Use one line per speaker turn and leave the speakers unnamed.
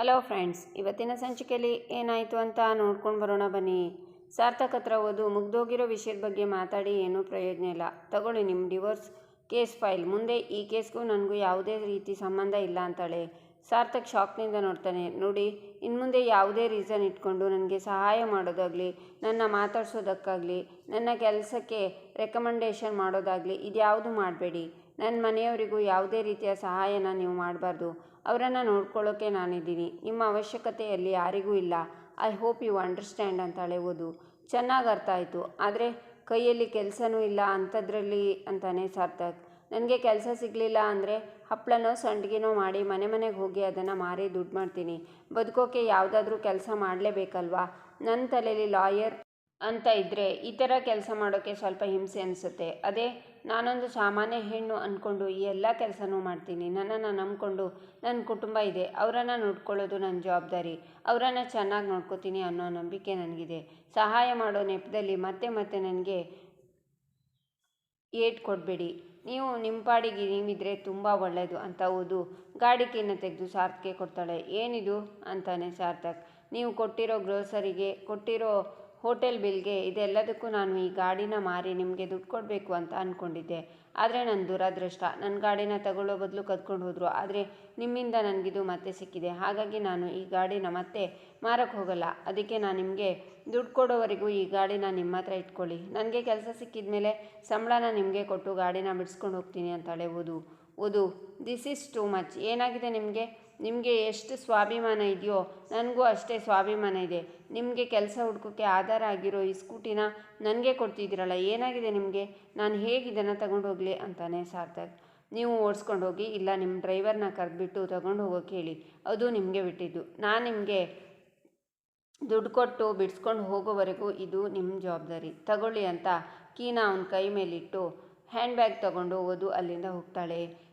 Hello friends, ಇವತ್ತಿನ ಸಂಚಿಕೆಯಲ್ಲಿ ಏನಾಯಿತು ಅಂತ ನೋಡ್ಕೊಂಡು ಬರೋಣ ಬನ್ನಿ. ಸಾರ್ಥಕ ಹತ್ರ ಓದು, ಮುಗ್ದೋಗಿರೋ ವಿಷಯದ ಬಗ್ಗೆ ಮಾತಾಡಿ ಏನೂ ಪ್ರಯೋಜನ ಇಲ್ಲ. ತಗೊಳ್ಳಿ ನಿಮ್ಮ ಡಿವೋರ್ಸ್ ಕೇಸ್ ಫೈಲ್. ಮುಂದೆ ಈ ಕೇಸ್ಗೂ ನನಗೂ ಯಾವುದೇ ರೀತಿ ಸಂಬಂಧ ಇಲ್ಲ ಅಂತಾಳೆ. ಸಾರ್ಥಕ್ ಶಾಕ್ನಿಂದ ನೋಡ್ತಾನೆ, ನೋಡಿ ಇನ್ನು ಮುಂದೆ ಯಾವುದೇ ರೀಸನ್ ಇಟ್ಕೊಂಡು ನನಗೆ ಸಹಾಯ ಮಾಡೋದಾಗಲಿ, ನನ್ನ ಮಾತಾಡ್ಸೋದಕ್ಕಾಗಲಿ, ನನ್ನ ಕೆಲಸಕ್ಕೆ ರೆಕಮೆಂಡೇಷನ್ ಮಾಡೋದಾಗಲಿ, ಇದ್ಯಾವುದು ಮಾಡಬೇಡಿ. ನನ್ನ ಮನೆಯವರಿಗೂ ಯಾವುದೇ ರೀತಿಯ ಸಹಾಯನ ನೀವು ಮಾಡಬಾರ್ದು. ಅವರನ್ನು ನೋಡ್ಕೊಳ್ಳೋಕ್ಕೆ ನಾನಿದ್ದೀನಿ. ನಿಮ್ಮ ಅವಶ್ಯಕತೆಯಲ್ಲಿ ಯಾರಿಗೂ ಇಲ್ಲ. ಐ ಹೋಪ್ ಯು ಅಂಡರ್ಸ್ಟ್ಯಾಂಡ್ ಅಂತಾಳೆ ಓದು ಚೆನ್ನಾಗಿ ಅರ್ಥ ಆಯಿತು. ಆದರೆ ಕೈಯಲ್ಲಿ ಕೆಲಸನೂ ಇಲ್ಲ ಅಂಥದ್ರಲ್ಲಿ ಅಂತಾನೆ ಸಾರ್ಥಕ್. ನನಗೆ ಕೆಲಸ ಸಿಗಲಿಲ್ಲ ಅಂದರೆ ಹಪ್ಪಳನೋ ಸಂಡಿಗೆನೋ ಮಾಡಿ ಮನೆ ಮನೆಗೆ ಹೋಗಿ ಅದನ್ನು ಮಾರಿ ದುಡ್ಡು ಮಾಡ್ತೀನಿ. ಬದುಕೋಕೆ ಯಾವುದಾದ್ರೂ ಕೆಲಸ ಮಾಡಲೇಬೇಕಲ್ವಾ? ನನ್ನ ತಲೆಯಲ್ಲಿ ಲಾಯರ್ ಅಂತ ಇದ್ದರೆ ಈ ಥರ ಕೆಲಸ ಮಾಡೋಕ್ಕೆ ಸ್ವಲ್ಪ ಹಿಂಸೆ ಅನಿಸುತ್ತೆ. ಅದೇ ನಾನೊಂದು ಸಾಮಾನ್ಯ ಹೆಣ್ಣು ಅಂದ್ಕೊಂಡು ಈ ಎಲ್ಲ ಕೆಲಸನೂ ಮಾಡ್ತೀನಿ. ನನ್ನನ್ನು ನಂಬ್ಕೊಂಡು ನನ್ನ ಕುಟುಂಬ ಇದೆ. ಅವರನ್ನು ನೋಡ್ಕೊಳ್ಳೋದು ನನ್ನ ಜವಾಬ್ದಾರಿ. ಅವರನ್ನು ಚೆನ್ನಾಗಿ ನೋಡ್ಕೋತೀನಿ ಅನ್ನೋ ನಂಬಿಕೆ ನನಗಿದೆ. ಸಹಾಯ ಮಾಡೋ ನೆಪದಲ್ಲಿ ಮತ್ತೆ ಮತ್ತೆ ನನಗೆ ಏಟ್ ಕೊಡಬೇಡಿ. ನೀವು ನಿಮ್ಮ ಪಾಡಿಗೆ ನೀವಿದ್ರೆ ತುಂಬ ಒಳ್ಳೆಯದು ಅಂತ ಓದು. ಗಾಡಿಕೆಯನ್ನು ತೆಗೆದು ಸಾರ್ಥಕ್ಕೆ ಕೊಡ್ತಾಳೆ. ಏನಿದು? ಅಂತಾನೆ ಸಾರ್ಥಕ್. ನೀವು ಕೊಟ್ಟಿರೋ ಗ್ರೋಸರಿಗೆ ಕೊಟ್ಟಿರೋ ಹೋಟೆಲ್ ಬಿಲ್ಗೆ ಇದೆಲ್ಲದಕ್ಕೂ ನಾನು ಈ ಗಾಡಿನ ಮಾರಿ ನಿಮಗೆ ದುಡ್ಡು ಕೊಡಬೇಕು ಅಂತ ಅಂದ್ಕೊಂಡಿದ್ದೆ ಆದರೆ ನನ್ನ ದುರದೃಷ್ಟ. ನನ್ನ ಗಾಡಿನ ತಗೊಳ್ಳೋ ಬದಲು ಕದ್ಕೊಂಡು ಹೋದರು. ಆದರೆ ನಿಮ್ಮಿಂದ ನನಗಿದು ಮತ್ತೆ ಸಿಕ್ಕಿದೆ. ಹಾಗಾಗಿ ನಾನು ಈ ಗಾಡಿನ ಮತ್ತೆ ಮಾರಕ್ಕೆ ಹೋಗಲ್ಲ. ಅದಕ್ಕೆ ನಾನು ನಿಮಗೆ ದುಡ್ಡು ಕೊಡೋವರೆಗೂ ಈ ಗಾಡಿನ ನಿಮ್ಮ ಹತ್ರ ಇಟ್ಕೊಳ್ಳಿ. ನನಗೆ ಕೆಲಸ ಸಿಕ್ಕಿದ ಮೇಲೆ ಸಂಬಳನ ನಿಮಗೆ ಕೊಟ್ಟು ಗಾಡಿನ ಬಿಡಿಸ್ಕೊಂಡು ಹೋಗ್ತೀನಿ ಅಂತ ಓದು ಓದು ದಿಸ್ ಈಸ್ ಟೂ ಮಚ್ ಏನಾಗಿದೆ ನಿಮಗೆ? ನಿಮಗೆ ಎಷ್ಟು ಸ್ವಾಭಿಮಾನ ಇದೆಯೋ, ನನಗೂ ಅಷ್ಟೇ ಸ್ವಾಭಿಮಾನ ಇದೆ. ನಿಮಗೆ ಕೆಲಸ ಹುಡ್ಕೋಕ್ಕೆ ಆಧಾರ ಆಗಿರೋ ಈ ಸ್ಕೂಟಿನ ನನಗೆ ಕೊಡ್ತಿದ್ದೀರಲ್ಲ, ಏನಾಗಿದೆ ನಿಮಗೆ? ನಾನು ಹೇಗೆ ಇದನ್ನು ತಗೊಂಡು ಹೋಗಲಿ ಅಂತಾನೆ ಸಾರ್ಥಕ್. ನೀವು ಓಡಿಸ್ಕೊಂಡು ಹೋಗಿ, ಇಲ್ಲ ನಿಮ್ಮ ಡ್ರೈವರ್ನ ಕರೆದ್ಬಿಟ್ಟು ತಗೊಂಡು ಹೋಗೋಕೆ ಹೇಳಿ. ಅದು ನಿಮಗೆ ಬಿಟ್ಟಿದ್ದು. ನಾನು ನಿಮಗೆ ದುಡ್ಡು ಕೊಟ್ಟು ಬಿಡಿಸ್ಕೊಂಡು ಹೋಗೋವರೆಗೂ ಇದು ನಿಮ್ಮ ಜವಾಬ್ದಾರಿ. ತಗೊಳ್ಳಿ ಅಂತ ಕೀನ ಅವನ ಕೈ ಮೇಲಿಟ್ಟು ಹ್ಯಾಂಡ್ ಬ್ಯಾಗ್ ತಗೊಂಡು ಓದು ಅಲ್ಲಿಂದ ಹೋಗ್ತಾಳೆ.